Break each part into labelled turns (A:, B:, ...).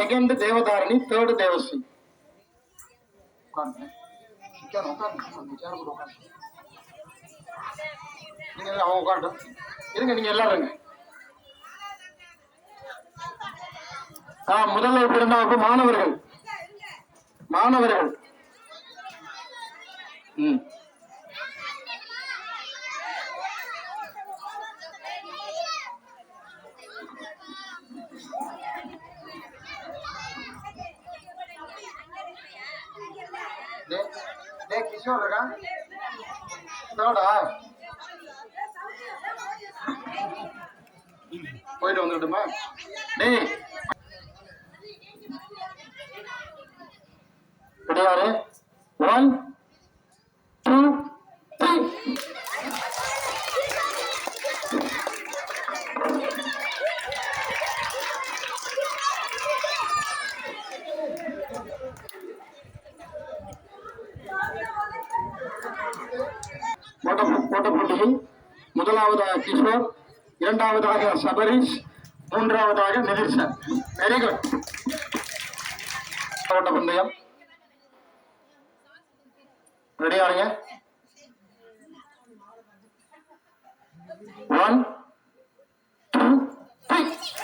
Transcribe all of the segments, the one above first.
A: Second தேவதாரணி third Devasri. நீங்க அவங்க இருங்க நீங்க எல்லாரும் ஆ முதல் வகுப்பு இரண்டாம் வகுப்பு மாணவர்கள். மாணவர்கள். ம். டேய், கிஷோர் இருக்கா போயிட்டு வந்துடுமா டேய். கிடையாது ஒன் டூ த்ரீ ஓட்ட ஓட்ட போட்டியில் முதலாவதாக கிஷோர் இரண்டாவதாக சபரீஷ் மூன்றாவதாக நிதிஷன் வெரி குட் ஓட்ட பந்தயம். ரெடியா இருங்க ஒன் டூ த்ரீ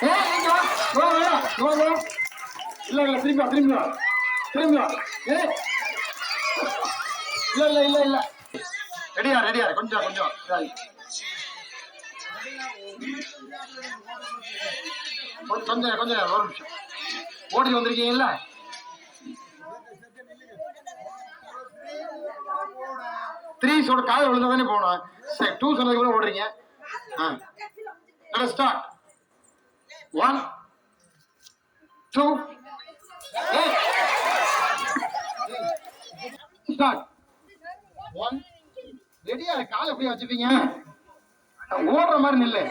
A: ஏய் இங்க வா. வா வா. வா வா. இல்ல இல்ல திரும்பி வா திரும்பி வா. திரும்பி வா. ஏய். இல்ல இல்ல இல்ல இல்ல. ரெடியா ரெடியா கொஞ்சம் கொஞ்சம் கொஞ்சம் கொஞ்சம் கொஞ்சம் ஒரு நிமிஷம் ஓடி வந்திருக்கீங்கல்ல த்ரீ சொல்ற காதல் விழுந்தா தானே போகணும் சரி டூ சொன்னதுக்கு கூட ஓடுறீங்க ஆ start one two start one ரெடியா கால எப்படி வச்சுப்பீங்க. ஓடுற மாதிரி நில்லு.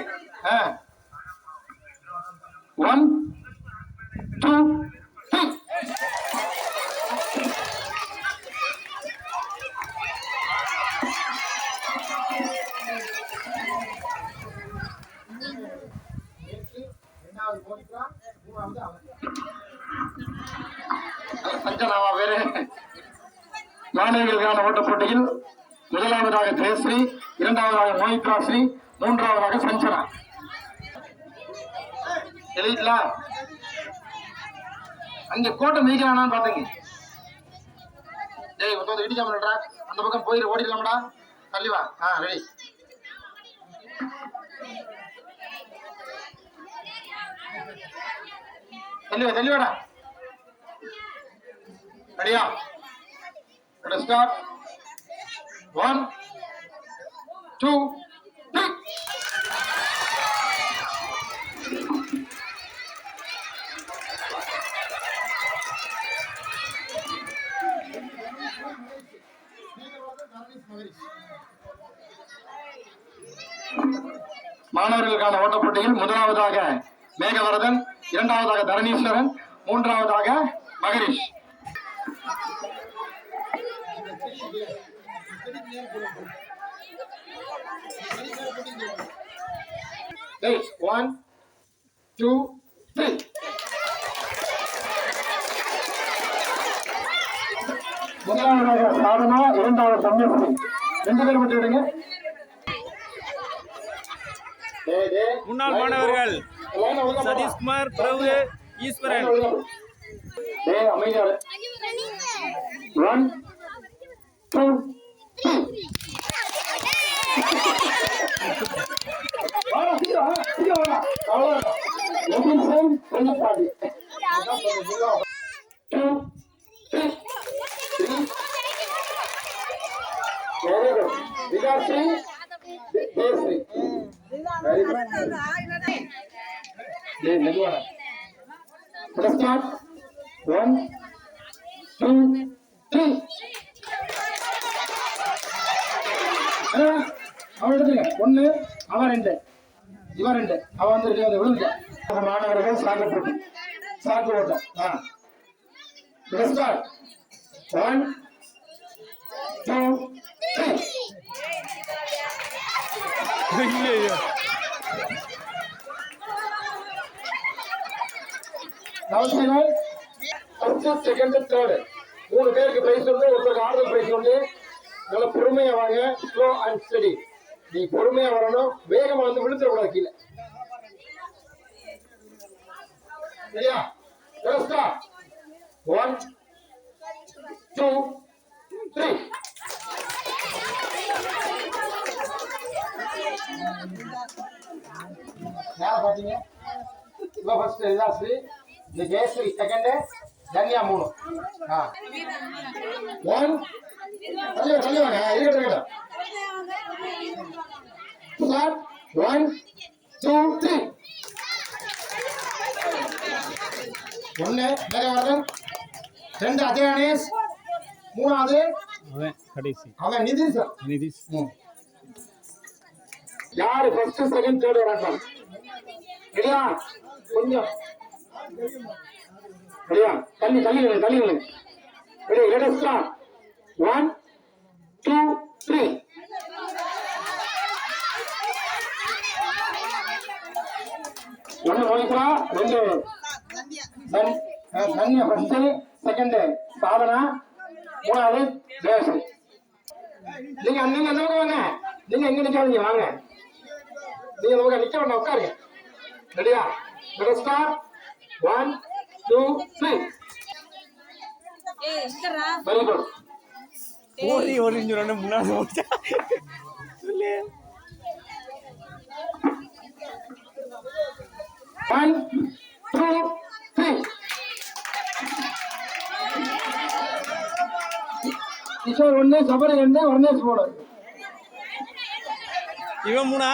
A: ஒன் டூ த்ரீ சஞ்சனாவா மாணவிகளுக்கான ஓட்டப் போட்டியில் முதலாவதாக ஜெயஸ்ரீ இரண்டாவதாக மோனிகா ஸ்ரீ மூன்றாவதாக சஞ்சனா. எழுதிட்டா அங்க கோட்டை மிதிக்கிறானான்னு பாத்துங்க டேய் ஒருத்தவங்க இடிக்காமடா அந்த பக்கம் போயிரு ஓடிடலாம்டா. தள்ளி வா. ஆ ரெடி தள்ளி வா தள்ளி வாடா. ரெடியா ஸ்டார்ட் ஒன் டூ three. மாணவர்களுக்கான ஓட்டப் போட்டியில் முதலாவதாக மேகவரதன் இரண்டாவதாக தரணீஸ்வரன் மூன்றாவதாக மகரிஷ் ஒன் டூ த்ரீ முதலாவதாக சாதனா இரண்டாவது சமயஸ்ரீ ரெண்டு பேரும் மட்டும் விடுங்க.
B: முன்னாள் மாணவர்கள். சதீஷ்குமார் பிரபு ஈஸ்வரன்
A: டேய், அமைதியா இரு. One, two, three. வாடா, சீக்கிரம் வா, சீக்கிரம் வாடா. அவ்வளவுதான். Looking same, கொஞ்சம் பாதி. Two, three, three. Very good. விகாஸ்ரீ, ஜெ- ஜெயஸ்ரீ. Two, three. ஆ, அவன் எடுத்துங்க ஒண்ணு அவன் ரெண்டு இவன் ரெண்டு அவன் வந்து ரெண்டு விழுந்து மாணவர்கள் சாக்கு போட்டு சாக்கு ஓட்டம் ஆ start one two three councillor first second third மூணு பேருக்கு பிரைஸ் உண்டு ஒருத்தருக்கு ஆறுதல் பிரைஸ் உண்டு நல்ல பொறுமையா வாங்க ஸ்லோ அண்ட் ஸ்டடி நீ பொறுமையா வரணும் வேகமா வந்து விழுந்துடக்கூடாது கீழே. சரியா? ஸ்டார்ட் ஒன் டூ த்ரீ யாரை பார்த்தீங்க? இவ ஃபர்ஸ்ட் இதாஸ்ரீ இந்த ஜெயஸ்ரீ செகண்ட் தன்யா மூணு. ஆ. ஒன் தள்ளி தள்ளி வாங்க இருக்கட்டும் இருக்கட்டும். ஸ்டார்ட் ஒன் டூ த்ரீ ஒன்று வரதன் ரெண்டு கணேஷ் மூணாவது.
B: அவன் கடைசி. நிதிஷ்.
A: ம். யாரு ஃபர்ஸ்ட் செகண்ட் தேர்ட் ரெடியா? கொஞ்சம். ரெடியா தள்ளி தள்ளி நில்லு, தள்ளி நில்லு. Ready ready start one two three ஒன்று மோனிகா ரெண்டு. Dhanya first second Sadhana. மூணாவது ஜெயஸ்ரீ நீங்க நீங்க அந்த வாங்க. நீங்க எங்க நிக்காதீங்க வாங்க. நீங்க அந்த நிக்க வேண்டாம் உட்காருங்க. ரெடியா ready start one two three very good
B: ஓடி ஓடின்னு சொன்ன முன்னாடி ஓடிச்சா சொல்லு.
A: ஒன் டூ த்ரீ கிஷோர் ஒன்று சபரி ரெண்டு வர்ணேஷ் மூணு
B: இவன் மூணா?